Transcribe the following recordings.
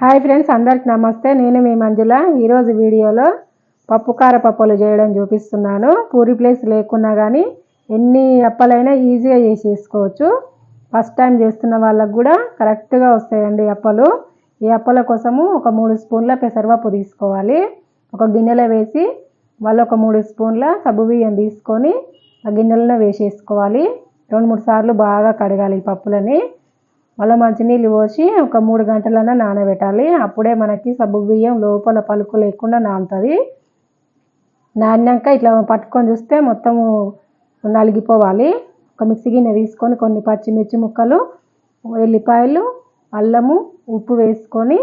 Hi friends అందరికి నమస్తే. నేను మీ మంజుల. ఈరోజు వీడియోలో పప్పు కార పప్పులు చేయడం చూపిస్తున్నాను. పూరి ప్లేస్ లేకున్నా కానీ ఎన్ని అప్పలైనా ఈజీగా చేసేసుకోవచ్చు. ఫస్ట్ టైం చేస్తున్న వాళ్ళకు కూడా కరెక్ట్గా వస్తాయండి అప్పలు. ఈ అప్పల కోసము ఒక మూడు స్పూన్ల పెసరపప్పు తీసుకోవాలి. ఒక గిన్నెలో వేసి వాళ్ళు ఒక మూడు స్పూన్ల సబ్బు బియ్యం తీసుకొని ఆ గిన్నెలను వేసేసుకోవాలి. రెండు మూడు సార్లు బాగా కడగాలి ఈ పప్పులని. మళ్ళీ మంచినీళ్ళు పోసి ఒక మూడు గంటలన్నా నానబెట్టాలి. అప్పుడే మనకి సబ్బు బియ్యం లోపల పలుకు లేకుండా నానుతుంది. నానినాక ఇట్లా పట్టుకొని చూస్తే మొత్తము నలిగిపోవాలి. ఒక మిక్సీ గిన్నె తీసుకొని కొన్ని పచ్చిమిర్చి ముక్కలు ఎల్లిపాయలు అల్లము ఉప్పు వేసుకొని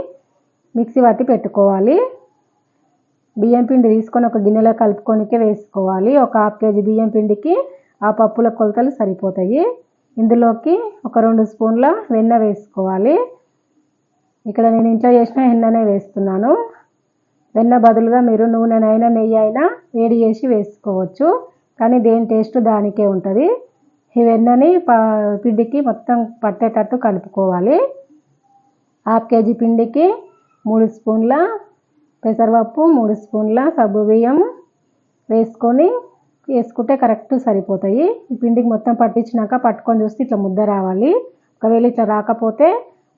మిక్సీ పట్టి పెట్టుకోవాలి. బియ్యం పిండి తీసుకొని ఒక గిన్నెలో కలుపుకొనికే వేసుకోవాలి. ఒక హాఫ్ కేజీ బియ్యం పిండికి ఆ పప్పుల కొలతలు సరిపోతాయి. ఇందులోకి ఒక రెండు స్పూన్ల వెన్న వేసుకోవాలి. ఇక్కడ నేను ఇంట్లో చేసిన వెన్ననే వేస్తున్నాను. వెన్న బదులుగా మీరు నూనెనైనా నెయ్యి అయినా వేడి చేసి వేసుకోవచ్చు. కానీ దేని టేస్ట్ దానికే ఉంటుంది. ఈ వెన్నని పిండికి మొత్తం పట్టేటట్టు కలుపుకోవాలి. హాఫ్ కేజీ పిండికి మూడు స్పూన్ల పెసరపప్పు మూడు స్పూన్ల సబ్బు బియ్యం వేసుకొని వేసుకుంటే కరెక్ట్ సరిపోతాయి. ఈ పిండికి మొత్తం పట్టించినాక పట్టుకొని చూస్తే ఇట్లా ముద్ద రావాలి. ఒకవేళ ఇట్లా రాకపోతే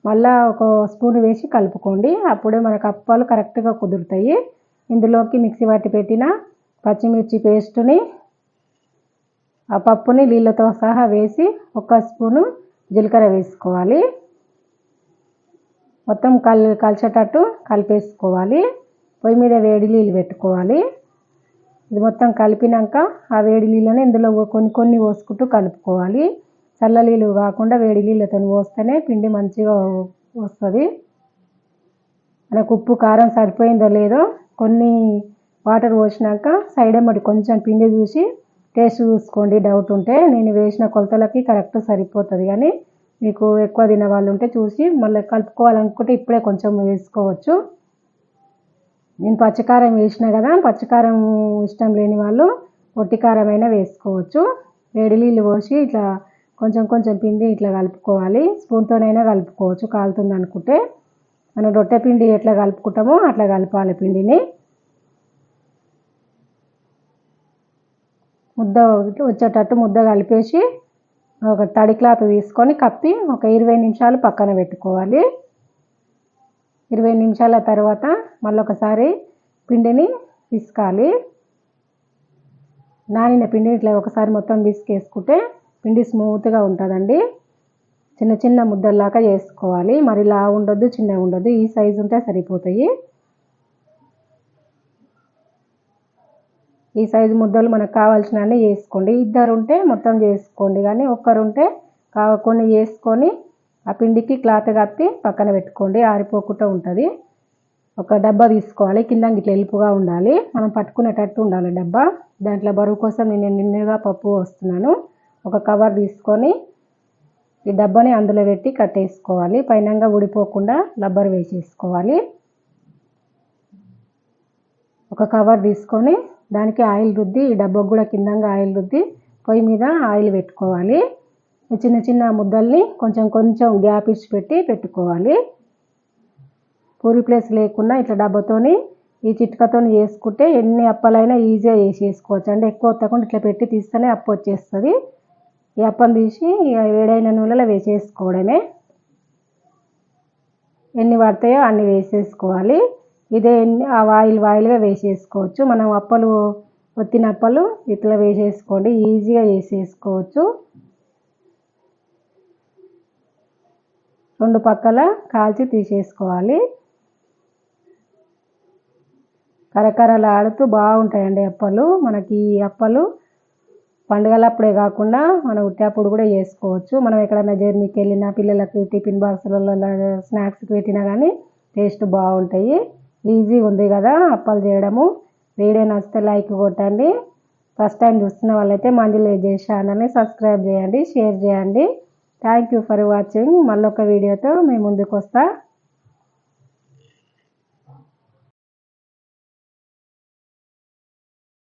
మళ్ళీ ఒక స్పూన్ వేసి కలుపుకోండి. అప్పుడే మనకు అప్పాలు కరెక్ట్గా కుదురుతాయి. ఇందులోకి మిక్సీ పట్టి పెట్టిన పచ్చిమిర్చి పేస్టుని ఆ పప్పుని నీళ్ళతో సహా వేసి ఒక స్పూను జీలకర్ర వేసుకోవాలి. మొత్తం కల్ కలిసేటట్టు కలిపేసుకోవాలి. పొయ్యి మీద వేడి నీళ్ళు పెట్టుకోవాలి. ఇది మొత్తం కలిపినాక ఆ వేడి నీళ్ళని ఇందులో కొన్ని కొన్ని పోసుకుంటూ కలుపుకోవాలి. చల్ల నీళ్ళు కాకుండా వేడి నీళ్ళతో పోస్తేనే పిండి మంచిగా వస్తుంది. మనకు ఉప్పు కారం సరిపోయిందో లేదో కొన్ని వాటర్ పోసినాక సైడ్ ఎమ్మటి కొంచెం పిండి చూసి టేస్ట్ చూసుకోండి. డౌట్ ఉంటే నేను వేసిన కొలతలకి కరెక్ట్ సరిపోతుంది కానీ మీకు ఎక్కువ తినే వాళ్ళు ఉంటే చూసి మళ్ళీ కలుపుకోవాలనుకుంటే ఇప్పుడే కొంచెం వేసుకోవచ్చు. నేను పచ్చికారం వేసిన కదా పచ్చికారం ఇష్టం లేని వాళ్ళు ఒట్టి కారం అయినా వేసుకోవచ్చు. వేడి నీళ్ళు పోసి ఇట్లా కొంచెం కొంచెం పిండి ఇట్లా కలుపుకోవాలి. స్పూన్తోనైనా కలుపుకోవచ్చు కాలుతుంది అనుకుంటే. మనం రొట్టె పిండి ఎట్లా కలుపుకుంటామో అట్లా కలపాలి పిండిని. ముద్ద వచ్చేటట్టు ముద్ద కలిపేసి ఒక తడి క్లాత్ తీసుకొని కప్పి ఒక ఇరవై నిమిషాలు పక్కన పెట్టుకోవాలి. ఇరవై నిమిషాల తర్వాత మళ్ళొకసారి పిండిని పిసకాలి నానిన పిండిని ఇట్లా ఒకసారి మొత్తం పిసికేసుకుంటే పిండి స్మూత్గా ఉంటుందండి. చిన్న చిన్న ముద్దల్లాగా చేసుకోవాలి. మరి ఇలా ఉండొద్దు చిన్నగా ఉండొద్దు. ఈ సైజు ఉంటే సరిపోతాయి. ఈ సైజు ముద్దలు మనకు కావాల్సిన చేసుకోండి ఇద్దరు ఉంటే మొత్తం చేసుకోండి కానీ ఒక్కరుంటే కొన్ని చేసుకొని ఆ పిండికి క్లాత్ కప్పి పక్కన పెట్టుకోండి. ఆరిపోకుండా ఉంటుంది. ఒక డబ్బా తీసుకోవాలి. కింద ఇట్లా ఎలుపుగా ఉండాలి. మనం పట్టుకునేటట్టు ఉండాలి డబ్బా. దాంట్లో బరువు కోసం నేను నిన్నగా పప్పు వస్తున్నాను ఒక కవర్ తీసుకొని ఈ డబ్బాని అందులో పెట్టి కట్టేసుకోవాలి. పైనంగా ఊడిపోకుండా రబ్బర్ వేసేసుకోవాలి. ఒక కవర్ తీసుకొని దానికి ఆయిల్ రుద్ది ఈ డబ్బా కూడా కిందంగా ఆయిల్ రుద్ది పొయ్యి మీద ఆయిల్ పెట్టుకోవాలి. చిన్న చిన్న ముద్దల్ని కొంచెం కొంచెం గ్యాప్ ఇచ్చి పెట్టి పెట్టుకోవాలి. పూరి ప్లేస్ లేకుండా ఇట్లా డబ్బాతోని ఈ చిట్కతో చేసుకుంటే ఎన్ని అప్పలైనా ఈజీగా వేసేసుకోవచ్చు అంటే ఎక్కువ వత్తకుండా ఇట్లా పెట్టి తీస్తేనే అప్పు వచ్చేస్తుంది. ఈ అప్పని తీసి వేడైన నూనెలో వేసేసుకోవడమే. ఎన్ని పడతాయో అన్ని వేసేసుకోవాలి. ఇదే ఆ వాయిల్ వాయిల్గా వేసేసుకోవచ్చు. మనం అప్పలు ఒత్తిన అప్పలు ఇట్లా వేసేసుకోండి. ఈజీగా వేసేసుకోవచ్చు రెండు పక్కల కాల్చి తీసేసుకోవాలి. కరకరలాడుతూ బాగుంటాయండి అప్పలు. మనకి ఈ అప్పలు పండుగలప్పుడే కాకుండా మనం ఉట్టేప్పుడు కూడా చేసుకోవచ్చు మనం ఎక్కడైనా జర్నీకి వెళ్ళినా పిల్లలకు టిఫిన్ బాక్సులలో స్నాక్స్కి పెట్టినా కానీ టేస్ట్ బాగుంటాయి. ఈజీ ఉంది కదా అప్పాలు చేయడము. వీడియో నచ్చితే లైక్ కొట్టండి. ఫస్ట్ టైం చూస్తున్న వాళ్ళైతే మంజులు చేసి ఛానల్ని సబ్స్క్రైబ్ చేయండి షేర్ చేయండి. థ్యాంక్ యూ ఫర్ వాచింగ్ మళ్ళీ ఒక వీడియోతో మేము ముందుకు వస్తా